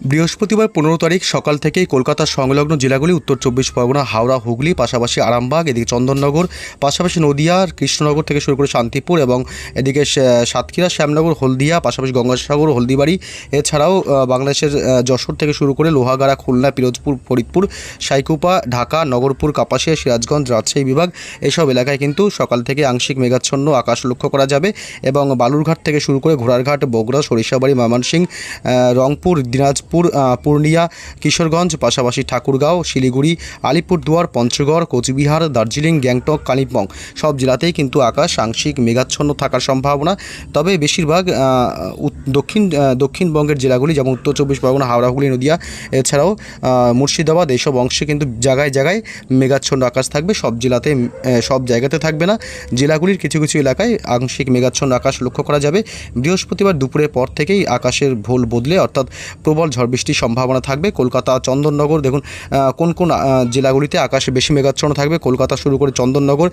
বৃহস্পতিবার পনেরো তারিখ সকাল থেকেই কলকাতার সংলগ্ন জেলাগুলি উত্তর চব্বিশ পরগনা, হাওড়া, হুগলি, পাশাপাশি আরামবাগ, এদিকে চন্দননগর, পাশাপাশি নদিয়া, কৃষ্ণনগর থেকে শুরু করে শান্তিপুর এবং এদিকে সাতক্ষীরা, শ্যামনগর, হলদিয়া, পাশাপাশি গঙ্গাসাগর, হলদিবাড়ি, এছাড়াও বাংলাদেশের যশোর থেকে শুরু করে লোহাগাড়া, খুলনা, পিরোজপুর, ফরিদপুর, সাইকুপা, ঢাকা, নগরপুর, কাপাসিয়া, সিরাজগঞ্জ, রাজশাহী বিভাগ এসব এলাকায় কিন্তু সকাল থেকে আংশিক মেঘাচ্ছন্ন আকাশ লক্ষ্য করা যাবে এবং বালুরঘাট থেকে শুরু করে ঘোড়ারঘাট, বগুড়া, সরিষাবাড়ি, ময়মনসিংহ রংপুর, দিনাজপুর আহ, পূর্ণিয়া কিশোরগঞ্জ পাশাপাশি ঠাকুরগাঁও শিলিগুড়ি আলিপুরদুয়ার পঞ্চগড় কোচবিহার দার্জিলিং গ্যাংটক কালিম্পং। সব জেলাতেই কিন্তু আকাশ আংশিক মেঘাচ্ছন্ন থাকার সম্ভাবনা। তবে বেশিরভাগ দক্ষিণ দক্ষিণবঙ্গের জেলাগুলি যেমন উত্তর চব্বিশ পরগনা হাওড়া হুগলি নদিয়া এছাড়াও মুর্শিদাবাদ এইসব অংশে কিন্তু জায়গায় জায়গায় মেঘাচ্ছন্ন আকাশ থাকবে। সব জেলাতে সব জায়গাতে থাকবে না। জেলাগুলির কিছু কিছু এলাকায় আংশিক মেঘাচ্ছন্ন আকাশ লক্ষ্য করা যাবে। বৃহস্পতিবার দুপুরের পর থেকেই আকাশের ভোল বদলে অর্থাৎ প্রবল ঝড় বৃষ্টির সম্ভাবনা থাকবে। কলকাতা, চন্দননগর, দেখুন কোন কোন জেলাগুলিতে আকাশে বেশি মেঘাচ্ছন্ন থাকবে। কলকাতা শুরু করে চন্দননগর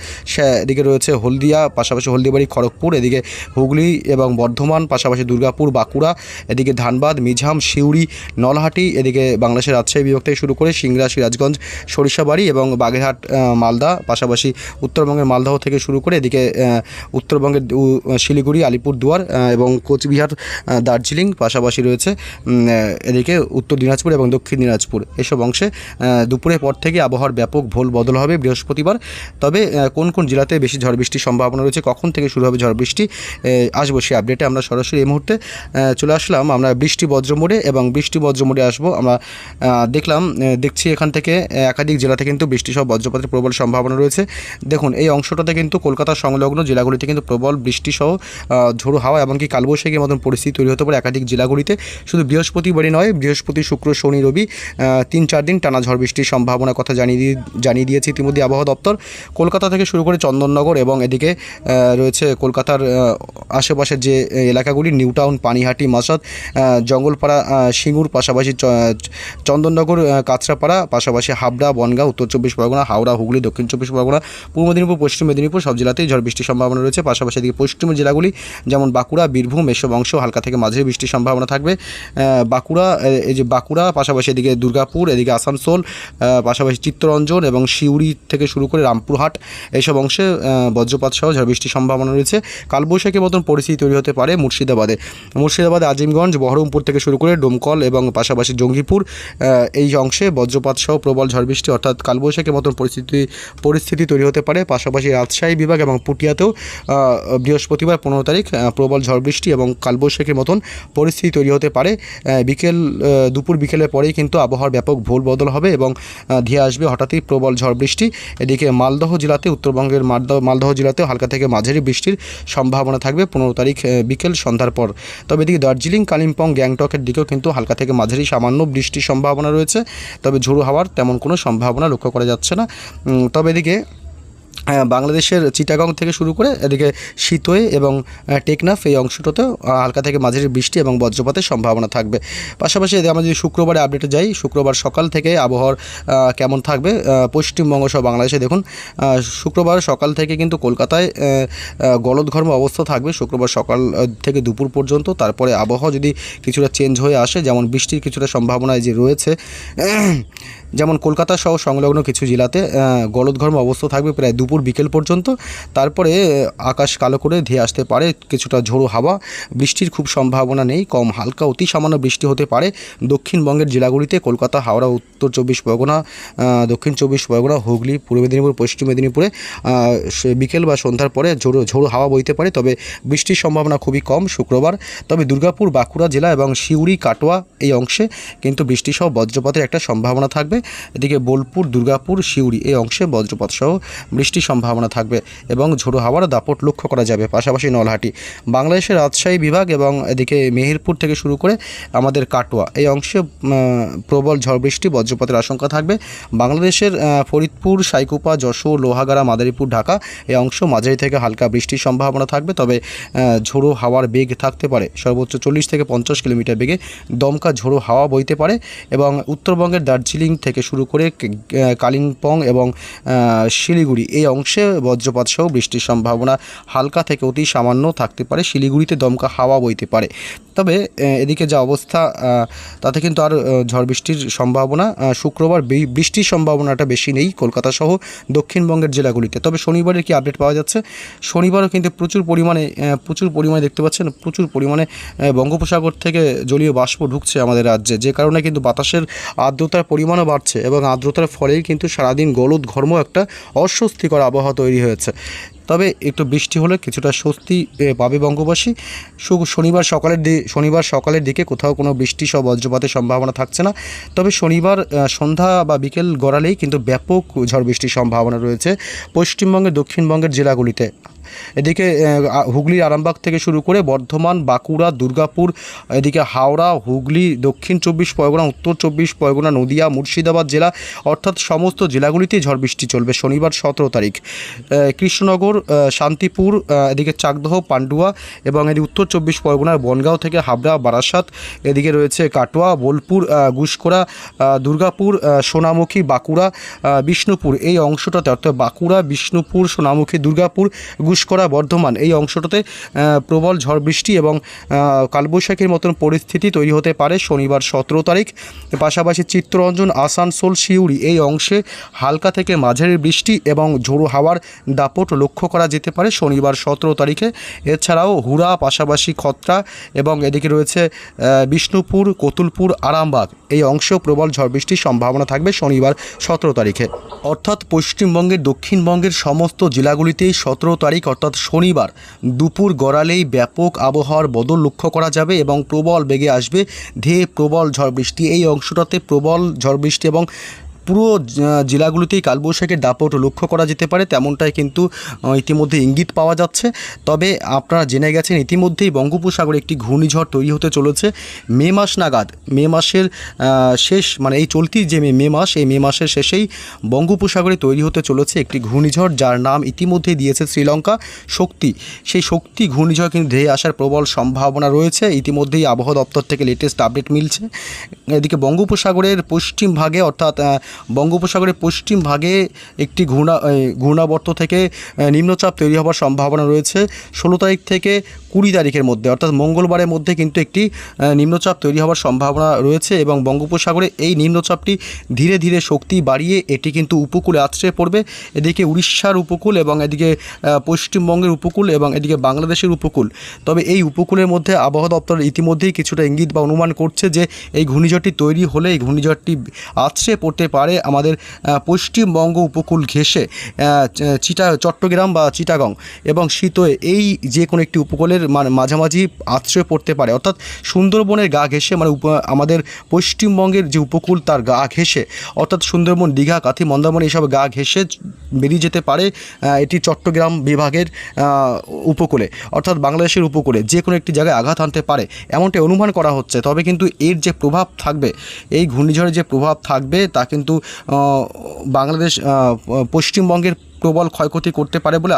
এদিকে রয়েছে হলদিয়া, পাশাপাশি হলদিবাড়ি, খড়গপুর, এদিকে হুগলি এবং বর্ধমান, পাশাপাশি দুর্গাপুর, বাঁকুড়া, এদিকে ধানবাদ মিঝাম সিউড়ি, নলহাটি, এদিকে বাংলাদেশের রাজশাহী বিভাগ থেকে শুরু করে সিংড়া, সিরাজগঞ্জ, সরিষাবাড়ি এবং বাগেরহাট মালদা, পাশাপাশি উত্তরবঙ্গের মালদহ থেকে শুরু করে এদিকে উত্তরবঙ্গের শিলিগুড়ি, আলিপুরদুয়ার এবং কোচবিহার দার্জিলিং, পাশাপাশি রয়েছে এদিকে উত্তর দিনাজপুর এবং দক্ষিণ দিনাজপুর। এসব অংশে দুপুরের পর থেকে আবহাওয়ার ব্যাপক ভোল বদল হবে বৃহস্পতিবার। তবে কোন কোন জেলাতে বেশি ঝড় বৃষ্টির সম্ভাবনা রয়েছে, কখন থেকে শুরু হবে ঝড় বৃষ্টি আসব সেই আপডেটে আমরা সরাসরি এই মুহূর্তে চলে আসলাম। আমরা বৃষ্টি বজ্র মোড়ে এবং বৃষ্টি বজ্র মোড়ে আসব। আমরা দেখলাম দেখছি এখান থেকে একাধিক জেলাতে কিন্তু বৃষ্টি সহ বজ্রপাতের প্রবল সম্ভাবনা রয়েছে। দেখুন, এই অংশটাতে কিন্তু কলকাতার সংলগ্ন জেলাগুলিতে কিন্তু প্রবল বৃষ্টি সহ ঝোড়ো হাওয়া এমনকি কালবৈশাখীর মতন পরিস্থিতি তৈরি হতে পারে একাধিক জেলাগুলিতে। শুধু বৃহস্পতিবারই নয়, বৃহস্পতি, শুক্র, শনি, রবি তিন, চার দিন টানা ঝড় বৃষ্টির সম্ভাবনার কথা জানিয়ে দিয়ে জানিয়ে দিয়েছে ইতিমধ্যে আবহাওয়া দপ্তর। কলকাতা থেকে শুরু করে চন্দননগর এবং এদিকে রয়েছে কলকাতার আশেপাশের যে এলাকাগুলি নিউ টাউন পানিহাটি, মাসাদ জঙ্গলপাড়া সিঙ্গুর পাশাপাশি চন্দননগর কাঁচরাপাড়া, পাশাপাশি হাবড়া বনগাঁ উত্তর চব্বিশ পরগনা, হাওড়া, হুগলি, দক্ষিণ চব্বিশ পরগনা, পূর্ব মেদিনীপুর, পশ্চিম মেদিনীপুর, সব জেলাতেই ঝড় বৃষ্টির সম্ভাবনা রয়েছে। পাশাপাশি এদিকে পশ্চিম জেলাগুলি, যেমন বাঁকুড়া, বীরভূম এসব অংশ হালকা থেকে মাঝারি বৃষ্টির সম্ভাবনা থাকবে। বাঁকুড়া এই যে বাঁকুড়া পাশাপাশি এদিকে দুর্গাপুর এদিকে আসানসোল পাশাপাশি চিত্তরঞ্জন এবং সিউড়ি থেকে শুরু করে রামপুরহাট এইসব অংশে বজ্রপাত সহ ঝড় বৃষ্টির সম্ভাবনা রয়েছে। কালবৈশাখীর মতন পরিস্থিতি তৈরি হতে পারে মুর্শিদাবাদে। মুর্শিদাবাদে আজিমগঞ্জ বহরমপুর থেকে শুরু করে ডোমকল এবং পাশাপাশি জঙ্গিপুর এই অংশে বজ্রপাত সহ প্রবল ঝড় বৃষ্টি অর্থাৎ কালবৈশাখীর মতন পরিস্থিতি পরিস্থিতি তৈরি হতে পারে। পাশাপাশি রাজশাহী বিভাগ এবং পুটিয়াতেও বৃহস্পতিবার পনেরো তারিখ প্রবল ঝড় বৃষ্টি এবং কালবৈশাখীর মতন পরিস্থিতি তৈরি হতে পারে। আহ, বিকেল দুপুর বিকেলের পরেই কিন্তু আবহাওয়ার ব্যাপক ভোল বদল হবে এবং ধেয়ে আসবে হঠাৎই প্রবল ঝড় বৃষ্টি। এদিকে মালদহ জেলাতে, উত্তরবঙ্গের মালদহ মালদহ জেলাতেও হালকা থেকে মাঝারি বৃষ্টির সম্ভাবনা থাকবে পনেরো তারিখ বিকেল সন্ধ্যার পর। তবে এদিকে দার্জিলিং, কালিম্পং, গ্যাংটকের দিকেও কিন্তু হালকা থেকে মাঝারি সামান্য বৃষ্টির সম্ভাবনা রয়েছে। তবে ঝোড়ো হওয়ার তেমন কোনো সম্ভাবনা লক্ষ্য করা যাচ্ছে না। তবে এদিকে বাংলাদেশের চিটাগং থেকে শুরু করে এদিকে শীতয়ে এবং টেকনাফ এই অংশটাতেও হালকা থেকে মাঝারি বৃষ্টি এবং বজ্রপাতের সম্ভাবনা থাকবে। পাশাপাশি এদিকে আমরা যদি শুক্রবারে আপডেটে যাই, শুক্রবার সকাল থেকে আবহাওয়ার কেমন থাকবে পশ্চিমবঙ্গ সহ বাংলাদেশে দেখুন শুক্রবার সকাল থেকে কিন্তু কলকাতায় গলদঘর্ম অবস্থা থাকবে। শুক্রবার সকাল থেকে দুপুর পর্যন্ত তারপরে আবহাওয়া যদি কিছুটা চেঞ্জ হয়ে আসে, যেমন বৃষ্টির কিছুটা সম্ভাবনা যে রয়েছে যেমন কলকাতা সহ সংলগ্ন কিছু জেলাতে গলদঘর্ম অবস্থা থাকবে প্রায় দুপুর বিকেল পর্যন্ত। তারপরে আকাশ কালো করে ধেয়ে আসতে পারে, কিছুটা ঝোড়ো হাওয়া, বৃষ্টির খুব সম্ভাবনা নেই, কম হালকা, অতি সামান্য বৃষ্টি হতে পারে। দক্ষিণবঙ্গের জেলাগুলিতে কলকাতা, হাওড়া, উত্তর চব্বিশ পরগনা দক্ষিণ চব্বিশ পরগনা, হুগলি, পূর্ব মেদিনীপুর, পশ্চিম মেদিনীপুরে বিকেল বা সন্ধ্যার পরে ঝোড়ো ঝোড়ো হাওয়া বইতে পারে, তবে বৃষ্টির সম্ভাবনা খুবই কম শুক্রবার। তবে দুর্গাপুর, বাঁকুড়া জেলা এবং সিউড়ি কাটোয়া এই অংশে কিন্তু বৃষ্টিসহ বজ্রপাতের একটা সম্ভাবনা থাকবে। এদিকে বোলপুর, দুর্গাপুর, সিউড়ি এই অংশে বজ্রপাত সহ বৃষ্টির সম্ভাবনা থাকবে এবং ঝোড়ো হাওয়ার দাপট লক্ষ্য করা যাবে, পাশাপাশি নলহাটি। বাংলাদেশের রাজশাহী বিভাগ এবং এদিকে মেহেরপুর থেকে শুরু করে আমাদের কাটোয়া এই অংশে প্রবল ঝড় বৃষ্টি, বজ্রপাতের আশঙ্কা থাকবে। বাংলাদেশের ফরিদপুর, সাইকুপা, যশোর, লোহাগাড়া, মাদারীপুর, ঢাকা এই অংশ মাঝারি থেকে হালকা বৃষ্টির সম্ভাবনা থাকবে। তবে ঝোড়ো হাওয়ার বেগ থাকতে পারে। সর্বোচ্চ চল্লিশ থেকে পঞ্চাশ কিলোমিটার বেগে দমকা ঝোড়ো হাওয়া বইতে পারে এবং উত্তরবঙ্গের দার্জিলিং থেকে শুরু করে কালিম্পং এবং শিলিগুড়ি। এই অংশে বজ্রপাত সহ বৃষ্টির সম্ভাবনা হালকা থেকে অতি সামান্য থাকতে পারে। শিলিগুড়িতে দমকা হাওয়া বইতে পারে। তবে এদিকে যা অবস্থা তাতে কিন্তু আর ঝড় বৃষ্টির সম্ভাবনা শুক্রবার বৃষ্টির সম্ভাবনাটা বেশি নেই কলকাতা সহ দক্ষিণবঙ্গের জেলাগুলিতে। তবে শনিবারের কি আপডেট পাওয়া যাচ্ছে? শনিবারও কিন্তু প্রচুর পরিমাণে প্রচুর পরিমাণে দেখতে পাচ্ছেন, প্রচুর পরিমাণে বঙ্গোপসাগর থেকে জলীয় বাষ্প ঢুকছে আমাদের রাজ্যে। যে কারণে কিন্তু বাতাসের আর্দ্রতার পরিমাণও বাড়ছে এবং আর্দ্রতার ফলেই কিন্তু সারাদিন গলদ ঘর্ম একটা অস্বস্তিকর আবহাওয়া তৈরি হয়েছে। তবে একটু বৃষ্টি হলে কিছুটা স্বস্তি পাবে বঙ্গবাসী। শনিবার সকালের শনিবার সকালের দিকে কোথাও কোনো বৃষ্টি সব বজ্রপাতের সম্ভাবনা থাকছে না। তবে শনিবার সন্ধ্যা বা বিকেল গড়ালেই কিন্তু ব্যাপক ঝড় বৃষ্টির সম্ভাবনা রয়েছে পশ্চিমবঙ্গের দক্ষিণবঙ্গের জেলাগুলিতে। এদিকে হুগলির আরামবাগ থেকে শুরু করে বর্ধমান বাঁকুড়া দুর্গাপুর এদিকে হাওড়া হুগলি দক্ষিণ চব্বিশ পরগনা উত্তর চব্বিশ পরগনা নদিয়া মুর্শিদাবাদ জেলা অর্থাৎ সমস্ত জেলাগুলিতেই ঝড় বৃষ্টি চলবে শনিবার সতেরো তারিখ। কৃষ্ণনগর শান্তিপুর এদিকে চাকদহ পান্ডুয়া এবং এদিকে উত্তর চব্বিশ পরগনার বনগাঁও থেকে হাবড়া বারাসাত এদিকে রয়েছে কাটোয়া বোলপুর আহ, দুর্গাপুর সোনামুখী বাঁকুড়া বিষ্ণুপুর। এই অংশটাতে অর্থাৎ বাঁকুড়া বিষ্ণুপুর সোনামুখী দুর্গাপুর গুসকরা বর্ধমান। এই অংশটাতে প্রবল ঝড় বৃষ্টি এবং কালবৈশাখীর মতন পরিস্থিতি তৈরি হতে পারে শনিবার সতেরো তারিখ। পাশাপাশি চিত্তরঞ্জন, আসানসোল শিউড়ি এই অংশে হালকা থেকে মাঝারি বৃষ্টি এবং ঝোড়ো হাওয়ার দাপট লক্ষ্য করা যেতে পারে শনিবার সতেরো তারিখে। এছাড়াও হুড়া, পাশাপাশি খত্রা এবং এদিকে রয়েছে বিষ্ণুপুর, কতুলপুর, আরামবাগ। এই অংশেও প্রবল ঝড় বৃষ্টির সম্ভাবনা থাকবে শনিবার সতেরো তারিখে। অর্থাৎ পশ্চিমবঙ্গের দক্ষিণবঙ্গের সমস্ত জেলাগুলিতেই সতেরো তারিখ, অর্থাৎ শনিবার, দুপুর গড়ালেই ব্যাপক আবহাওয়ার বদল লক্ষ্য করা যাবে এবং প্রবল বেগে আসবে ধেয়ে প্রবল ঝড় বৃষ্টি। এই অংশটাতে প্রবল ঝড় বৃষ্টি এবং পুরো জেলাগুলিতেই কালবৈশাখীর দাপট লক্ষ্য করা যেতে পারে, তেমনটাই কিন্তু ইতিমধ্যে ইঙ্গিত পাওয়া যাচ্ছে। তবে আপনারা জেনে গেছেন, ইতিমধ্যেই বঙ্গোপসাগরে একটি ঘূর্ণিঝড় তৈরি হতে চলেছে। মে মাস নাগাদ, মে মাসের শেষ মানে এই চলতি যে মে মাস, এই মে মাসের শেষেই বঙ্গোপসাগরে তৈরি হতে চলেছে একটি ঘূর্ণিঝড়, যার নাম ইতিমধ্যেই দিয়েছে শ্রীলঙ্কা শক্তি। সেই শক্তি ঘূর্ণিঝড় কিন্তু ধেয়ে আসার প্রবল সম্ভাবনা রয়েছে। ইতিমধ্যেই আবহাওয়া দপ্তর থেকে লেটেস্ট আপডেট মিলছে। এদিকে বঙ্গোপসাগরের পশ্চিম ভাগে, অর্থাৎ বঙ্গোপসাগরের পশ্চিম ভাগে একটি ঘূর্ণা ঘূর্ণাবর্ত থেকে নিম্নচাপ তৈরি হওয়ার সম্ভাবনা রয়েছে। ষোলো তারিখ থেকে কুড়ি তারিখের মধ্যে, অর্থাৎ মঙ্গলবারের মধ্যে কিন্তু একটি নিম্নচাপ তৈরি হওয়ার সম্ভাবনা রয়েছে এবং বঙ্গোপসাগরে এই নিম্নচাপটি ধীরে ধীরে শক্তি বাড়িয়ে এটি কিন্তু উপকূলে আছড়ে পড়বে। এদিকে উড়িষ্যার উপকূল এবং এদিকে পশ্চিমবঙ্গের উপকূল এবং এদিকে বাংলাদেশের উপকূল। তবে এই উপকূলের মধ্যে আবহাওয়া দপ্তর ইতিমধ্যেই কিছুটা ইঙ্গিত বা অনুমান করছে যে এই ঘূর্ণিঝড়টি তৈরি হলে এই ঘূর্ণিঝড়টি আছড়ে পড়তে পারে। আমাদের পশ্চিমবঙ্গ উপকূল ঘেঁষে চিটা, চট্টগ্রাম বা চিটাগং এবং শীতয়ে এই যে কোনো একটি উপকূলের মানে মাঝামাঝি আশ্রয় পড়তে পারে। অর্থাৎ সুন্দরবনের গা ঘেঁষে মানে আমাদের পশ্চিমবঙ্গের যে উপকূল তার গা ঘেঁষে, অর্থাৎ সুন্দরবন, দীঘা, কাথি, মন্দারমণি এইসব গা ঘেঁষে বেরিয়ে যেতে পারে এটি চট্টগ্রাম বিভাগের উপকূলে, অর্থাৎ বাংলাদেশের উপকূলে যে কোনো একটি জায়গায় আঘাত আনতে পারে। এমনটি অনুমান করা হচ্ছে। তবে কিন্তু এর যে প্রভাব থাকবে, এই ঘূর্ণিঝড়ের যে প্রভাব থাকবে তা কিন্তু বাংলাদেশ পশ্চিমবঙ্গের প্রবল ক্ষয়ক্ষতি করতে পারে বলে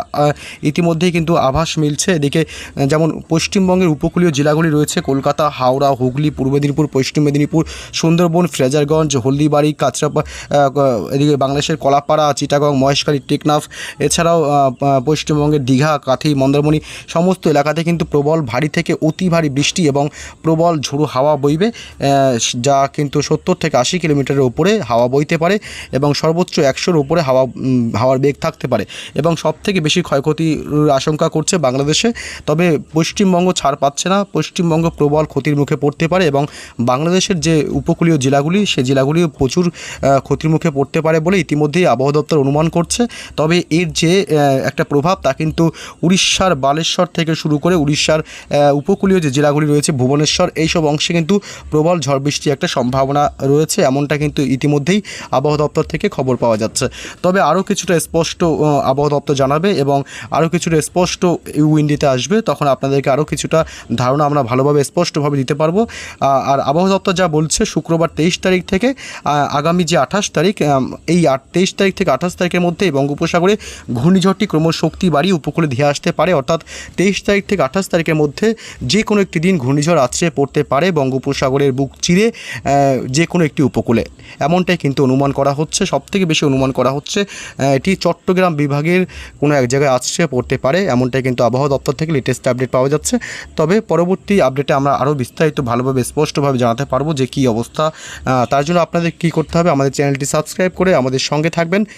ইতিমধ্যেই কিন্তু আভাস মিলছে। এদিকে যেমন পশ্চিমবঙ্গের উপকূলীয় জেলাগুলি রয়েছে, কলকাতা, হাওড়া, হুগলি, পূর্ব মেদিনীপুর, পশ্চিম মেদিনীপুর, সুন্দরবন, ফ্রেজারগঞ্জ, হলদিবাড়ি, কাঁচরাপা এদিকে বাংলাদেশের কলাপাড়া, চিটাগং, মহেশখালী, টেকনাফ, এছাড়াও পশ্চিমবঙ্গের দীঘা, কাথি, মন্দারমণি, সমস্ত এলাকাতে কিন্তু প্রবল ভারী থেকে অতি ভারী বৃষ্টি এবং প্রবল ঝোড়ো হাওয়া বইবে যা কিন্তু সত্তর থেকে আশি কিলোমিটারের উপরে হাওয়া বইতে পারে এবং সর্বোচ্চ একশোর উপরে হাওয়া হাওয়ার বেগ থাকবে। থাকতে পারে এবং সব থেকে বেশি ক্ষয়ক্ষতির আশঙ্কা করছে বাংলাদেশে। তবে পশ্চিমবঙ্গ ছাড় পাচ্ছে না, পশ্চিমবঙ্গ প্রবল ক্ষতির মুখে পড়তে পারে এবং বাংলাদেশের যে উপকূলীয় জেলাগুলি, সে জেলাগুলিও প্রচুর ক্ষতির মুখে পড়তে পারে বলে ইতিমধ্যেই আবহাওয়া দপ্তর অনুমান করছে। তবে এর যে একটা প্রভাব তা কিন্তু উড়িষ্যার বালেশ্বর থেকে শুরু করে উড়িষ্যার উপকূলীয় যে জেলাগুলি রয়েছে ভুবনেশ্বর, এইসব অংশে কিন্তু প্রবল ঝড় বৃষ্টির একটা সম্ভাবনা রয়েছে, এমনটা কিন্তু ইতিমধ্যেই আবহাওয়া দপ্তর থেকে খবর পাওয়া যাচ্ছে। তবে আরও কিছুটা স্পষ্ট আহ, আবহাওয়া দপ্তর জানাবে এবং আরও কিছুটা স্পষ্ট উইন্ডিতে আসবে তখন আপনাদেরকে আরও কিছুটা ধারণা আমরা ভালোভাবে স্পষ্টভাবে দিতে পারব। আর আবহাওয়া দপ্তর যা বলছে শুক্রবার তেইশ তারিখ থেকে আগামী যে আঠাশ তারিখ এই আট তেইশ তারিখ থেকে আঠাশ তারিখের মধ্যে বঙ্গোপসাগরে ঘূর্ণিঝড়টি ক্রমশ শক্তি বাড়িয়ে উপকূলে ধেয়ে আসতে পারে। অর্থাৎ তেইশ তারিখ থেকে আঠাশ তারিখের মধ্যে যে কোনো একটি দিন ঘূর্ণিঝড় আছড়ে পড়তে পারে বঙ্গোপসাগরের বুক চিরে যে কোনো একটি উপকূলে। এমনটাই কিন্তু অনুমান করা হচ্ছে সবথেকে বেশি অনুমান করা হচ্ছে এটি এটি চট্টগ্রাম বিভাগের কোনো এক জায়গায় আসছে, পড়তে পারে। এমনটাই কিন্তু আবহাওয়া দপ্তর থেকে লেটেস্ট আপডেট পাওয়া যাচ্ছে। তবে পরবর্তী আপডেটে আমরা আরও বিস্তারিত ভালোভাবে, স্পষ্টভাবে জানাতে পারব যে কী অবস্থা। তার জন্য আপনাদের কী করতে হবে, আমাদের চ্যানেলটি সাবস্ক্রাইব করে আমাদের সঙ্গে থাকবেন।